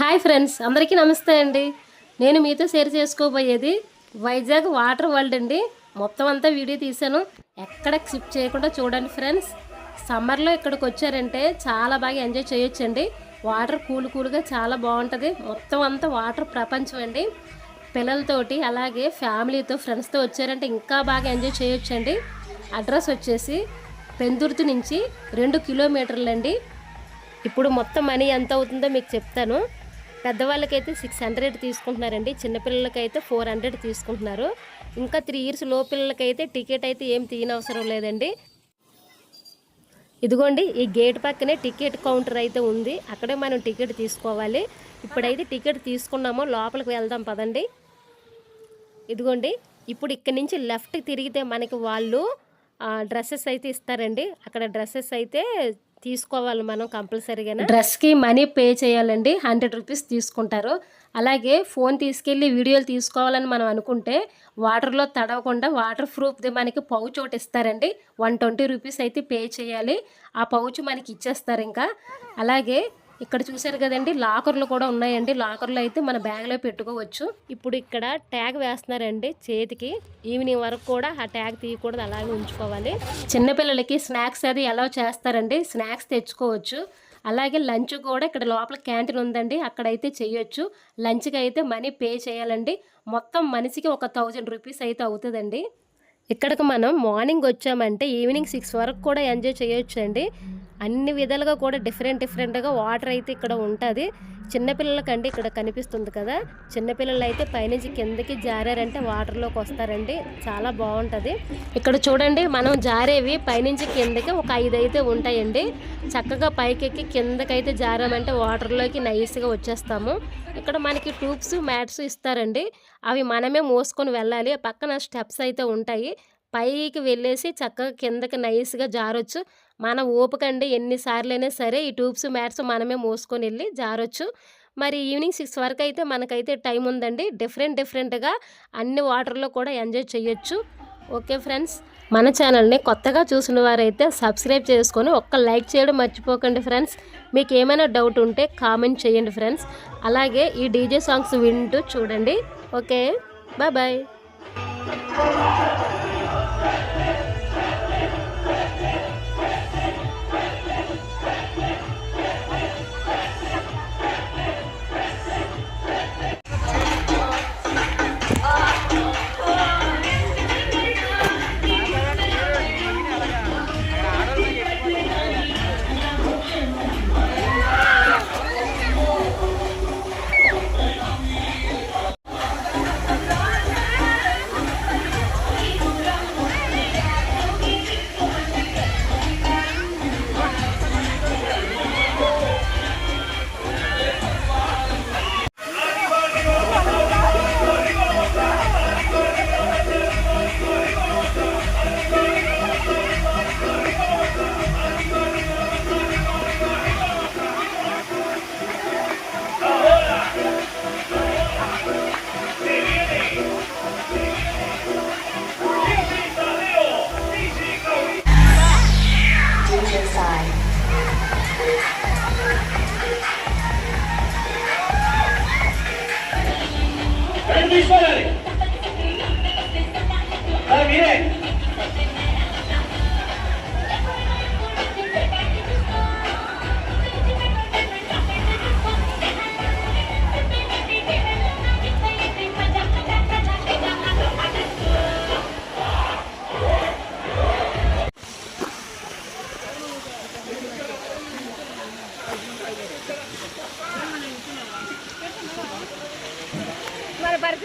Hi friends అందరికీ నమస్తే అండి. నేను మీతో షేర్ చేసుకోబోయేది వైజాగ్ వాటర్ వరల్డ్ అండి. మొత్తం అంతా వీడియో తీశాను. ఎక్కడ స్కిప్ చేయకుండా చూడండి ఫ్రెండ్స్. సమ్మర్లో ఇక్కడికి వచ్చారంటే చాలా బాగా ఎంజాయ్ చేయొచ్చండి. వాటర్ కూల్ కూల్గా చాలా బాగుంటుంది. మొత్తం అంతా వాటర్ ప్రపంచం అండి. పిల్లలతోటి అలాగే ఫ్యామిలీతో ఫ్రెండ్స్తో వచ్చారంటే ఇంకా బాగా ఎంజాయ్ చేయొచ్చండి. అడ్రస్ వచ్చేసి పెందుర్తి నుంచి రెండు కిలోమీటర్లండి. ఇప్పుడు మొత్తం మనీ ఎంత అవుతుందో మీకు చెప్తాను. పెద్దవాళ్ళకైతే సిక్స్ హండ్రెడ్ తీసుకుంటున్నారండి. చిన్నపిల్లలకైతే ఫోర్ హండ్రెడ్ తీసుకుంటున్నారు. ఇంకా త్రీ ఇయర్స్లో పిల్లలకైతే టికెట్ అయితే ఏం తీయనవసరం లేదండి. ఇదిగోండి ఈ గేట్ పక్కనే టికెట్ కౌంటర్ అయితే ఉంది. అక్కడే మనం టికెట్ తీసుకోవాలి. ఇప్పుడైతే టికెట్ తీసుకున్నామో లోపలికి వెళ్దాం పదండి. ఇదిగోండి ఇప్పుడు ఇక్కడ నుంచి లెఫ్ట్ తిరిగితే మనకి వాళ్ళు డ్రెస్సెస్ అయితే ఇస్తారండి. అక్కడ డ్రెస్సెస్ అయితే తీసుకోవాలి మనం కంపల్సరీగా డ్రెస్కి మనీ పే చేయాలండి. హండ్రెడ్ రూపీస్ తీసుకుంటారు. అలాగే ఫోన్ తీసుకెళ్ళి వీడియోలు తీసుకోవాలని మనం అనుకుంటే వాటర్లో తడవకుండా వాటర్ ప్రూఫ్ది మనకి పౌచ్ ఒకటి ఇస్తారండి. వన్ ట్వంటీ రూపీస్ అయితే పే చేయాలి. ఆ పౌచ్ మనకి ఇచ్చేస్తారు ఇంకా. అలాగే ఇక్కడ చూసారు కదండి లాకర్లు కూడా ఉన్నాయండి. లాకర్లు అయితే మన బ్యాగ్లో పెట్టుకోవచ్చు. ఇప్పుడు ఇక్కడ ట్యాగ్ వేస్తున్నారండి చేతికి. ఈవినింగ్ వరకు కూడా ఆ ట్యాగ్ తీయకూడదు అలాగే ఉంచుకోవాలి. చిన్నపిల్లలకి స్నాక్స్ అది ఎలా చేస్తారండి. స్నాక్స్ తెచ్చుకోవచ్చు. అలాగే లంచ్ కూడా ఇక్కడ లోపల క్యాంటీన్ ఉందండి అక్కడైతే చేయొచ్చు. లంచ్కి అయితే మనీ పే చేయాలండి. మొత్తం మనిషికి ఒక థౌజండ్ రూపీస్ అయితే అవుతుందండి. ఇక్కడికి మనం మార్నింగ్ వచ్చామంటే ఈవినింగ్ సిక్స్ వరకు కూడా ఎంజాయ్ చేయొచ్చు అండి అన్ని విధాలుగా కూడా డిఫరెంట్ డిఫరెంట్గా వాటర్ అయితే ఇక్కడ ఉంటుంది. చిన్నపిల్లలకండి ఇక్కడ కనిపిస్తుంది కదా. చిన్నపిల్లలు అయితే పైనుంచి కిందకి జారారంటే వాటర్లోకి వస్తారండి. చాలా బాగుంటుంది. ఇక్కడ చూడండి మనం జారేవి పైనుంచి కిందకి ఒక ఐదు అయితే ఉంటాయండి. చక్కగా పైకెక్కి కిందకైతే జారామంటే వాటర్లోకి నైస్గా వచ్చేస్తాము. ఇక్కడ మనకి ట్యూబ్స్ మ్యాట్స్ ఇస్తారండి. అవి మనమే మోసుకొని వెళ్ళాలి. పక్కన స్టెప్స్ అయితే ఉంటాయి. పైకి వెళ్ళేసి చక్కగా కిందకి నైస్గా జారొచ్చు. మన ఓపికండి ఎన్నిసార్లైనా సరే ఈ ట్యూబ్స్ మ్యాట్స్ మనమే మోసుకొని వెళ్ళి జారొచ్చు. మరి ఈవినింగ్ సిక్స్ వరకు అయితే మనకైతే టైం ఉందండి. డిఫరెంట్ డిఫరెంట్గా అన్ని వాటర్లో కూడా ఎంజాయ్ చేయొచ్చు ఓకే ఫ్రెండ్స్ మన ఛానల్ని కొత్తగా చూసిన వారైతే సబ్స్క్రైబ్ చేసుకొని ఒక్క లైక్ చేయడం మర్చిపోకండి ఫ్రెండ్స్. మీకు ఏమైనా డౌట్ ఉంటే కామెంట్ చేయండి ఫ్రెండ్స్. అలాగే ఈ డీజే సాంగ్స్ వింటూ చూడండి. Okay bye bye.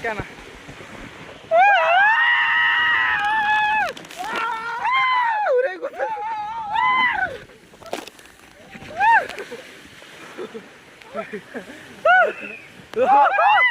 bacana. Ah!